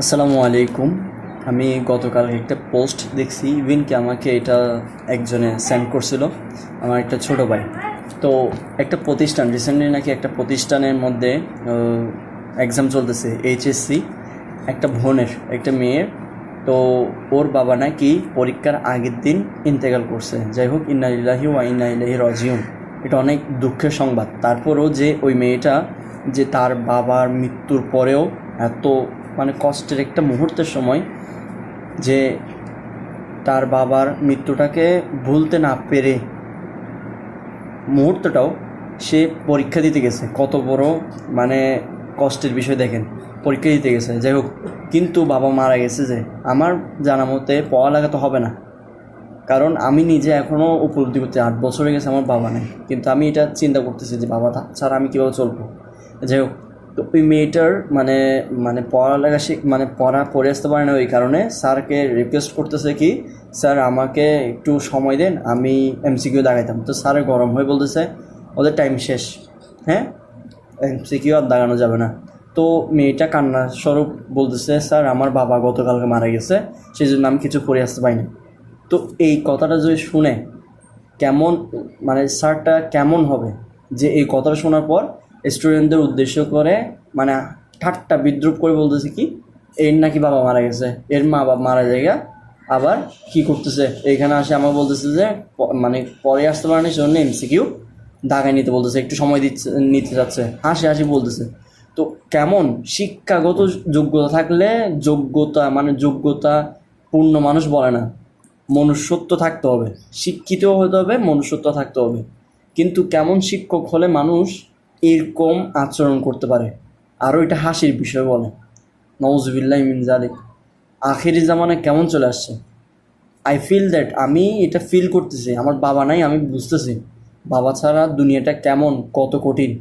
আসসালামু আলাইকুম। আমি গতকাল একটা পোস্ট দেখছি। ইভেন কি আমাকে এটা একজনে সেন্ড করছিল, আমার একটা ছোট ভাই। তো একটা প্রতিষ্ঠান রিসেন্টলি নাকি একটা প্রতিষ্ঠানের মধ্যে এক্সাম চলতেছে এইচএসসি একটা বোনের, একটা মেয়ের। তো ওর বাবা নাকি পরীক্ষার আগের দিন ইন্তেকাল করছে। যাই হোক, ইন্না ইলাহি ওয়া ইন্না ইলাহি রাজিউন। এটা অনেক দুঃখের সংবাদ। তারপরও যে ওই মেয়েটা, যে তার বাবার মৃত্যুর পরেও এত মানে কষ্টের একটা মুহূর্তের সময় যে তার বাবার মৃত্যুটাকে ভুলতে না পেরে মুহূর্তটাও সে পরীক্ষা দিতে গেছে। কত বড় মানে কষ্টের বিষয় দেখেন, পরীক্ষা দিতে গেছে। যাই হোক, কিন্তু বাবা মারা গেছে যে, আমার জানা মতে পড়ালেখা তো হবে না। কারণ আমি নিজে এখনও উপলব্ধি করতে আট বছর হয়ে গেছে আমার বাবা নেই। কিন্তু আমি এটা চিন্তা করতেছি যে, বাবা ছাড়া আমি কীভাবে চলবো? যাই হোক তো ওই মেয়েটার মানে মানে পড়ালেখা শিখ মানে পড়া পড়ে আসতে পারে না ওই কারণে স্যারকে রিকোয়েস্ট করতেছে কি, স্যার, আমাকে একটু সময় দেন, আমি এমসিকিউ দাগাইতাম তো স্যার গরম হয়ে বলতেছে, ওদের টাইম শেষ। হ্যাঁ? এমসিকিউ আর দাগানো যাবে না। তো মেয়েটা কান্না স্বরূপ বলতেছে, স্যার, আমার বাবা গতকালকে মারা গেছে সেই জন্য আমি কিছু পড়ে আসতে পারিনি। তো এই কথাটা যদি শুনে কেমন মানে স্যারটা কেমন হবে? যে এই কথাটা শোনার পর স্টুডেন্টদের উদ্দেশ্য করে মানে ঠাট্টা বিদ্রুপ করে বলতেছে কি, এর নাকি বাবা মারা গেছে, এর মা বাবা মারা জায়গা আবার কি করতেছে? এখানে আসে আমার বলতেছে যে মানে পরে আসতে পারে না সেজন্য এমসিকিউ দাগায় নিতে বলতেছে, একটু সময় দিচ্ছে, নিতে যাচ্ছে। হাসি হাসি বলতেছে। তো কেমন? শিক্ষাগত যোগ্যতা থাকলে যোগ্যতা মানে যোগ্যতা পূর্ণ মানুষ বলে না। মনুষ্যত্ব থাকতে হবে। শিক্ষিত হতে হবে, মনুষ্যত্ব থাকতে হবে। কিন্তু কেমন শিক্ষক হলে মানুষ এরকম আচরণ করতে পারে। আরও এটা হাসির বিষয় বলে। নওয়াজবিল্লাহ মিন জালিক আখেরি জামানে কেমন চলে আসছে? আই ফিল দ্যাট আমি এটা ফিল করতেছি। আমার বাবা নাই, আমি বুঝতেছি। বাবা ছাড়া দুনিয়াটা কেমন, কত কঠিন।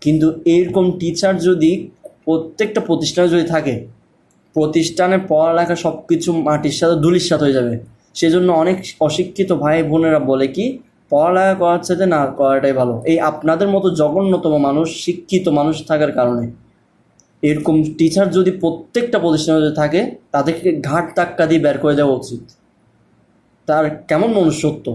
কিন্তু এরকম টিচার যদি প্রত্যেকটা প্রতিষ্ঠানে যদি থাকে, প্রতিষ্ঠানে পড়ালেখা সব কিছু মাটির সাথে ধুলির সাথে হয়ে যাবে। সেজন্য অনেক অশিক্ষিত ভাই বোনেরা বলে কি পড়ালেখা করার সাথে না, করাটাই ভালো। এই আপনাদের মতো জঘন্যতম মানুষ, শিক্ষিত মানুষ থাকার কারণে। এরকম টিচার যদি প্রত্যেকটা প্রতিষ্ঠানে যদি থাকে, তাদেরকে ঘাট টাক্কা দিয়ে বের করে দেওয়া উচিত। তার কেমন মনুষ্যত্ব?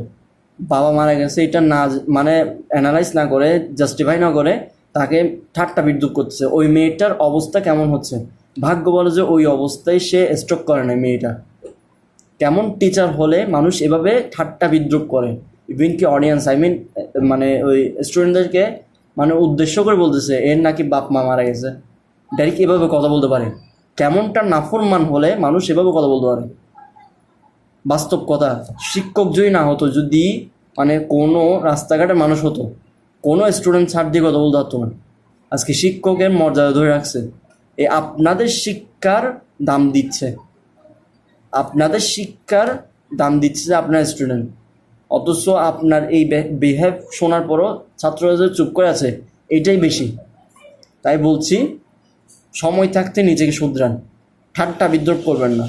বাবা মারা গেছে, এটা না মানে অ্যানালাইজ না করে জাস্টিফাই না করে, তাকে ঠাট্টা বিদ্রুপ করতেছে। ওই মেয়েটার অবস্থা কেমন হচ্ছে? ভাগ্য বলে যে ওই অবস্থায় সে স্ট্রোক করে না মেয়েটা। কেমন টিচার হলে মানুষ এভাবে ঠাট্টা বিদ্রুপ করে? ইভেন কি অডিয়েন্স আই মিন মানে ওই স্টুডেন্টদেরকে মানে উদ্দেশ্য করে বলতেছে, এর নাকি বাপ মা মারা গেছে। ডাইরেক্ট এভাবে কথা বলতে পারে? কেমনটা নাফরমান হলে মানুষ এভাবে কথা বলতে পারে? বাস্তব কথা, শিক্ষক যদি না হতো, যদি মানে কোনো রাস্তাঘাটে মানুষ হতো, কোনো স্টুডেন্ট ছাড় দিয়ে কথা বলতে পারতো না। আজকে শিক্ষকের মর্যাদা ধরে রাখছে। এ আপনাদের শিক্ষার দাম দিচ্ছে। আপনাদের শিক্ষার দাম দিচ্ছে যে আপনার স্টুডেন্ট অথচ আপনার এই বিহেভ শোনার পরও ছাত্ররা যে চুপ করে আছে, এটাই বেশি। তাই বলছি, সময় থাকতে নিজেকে শুধরান। ঠাট্টা বিদ্রোপ করবেন না।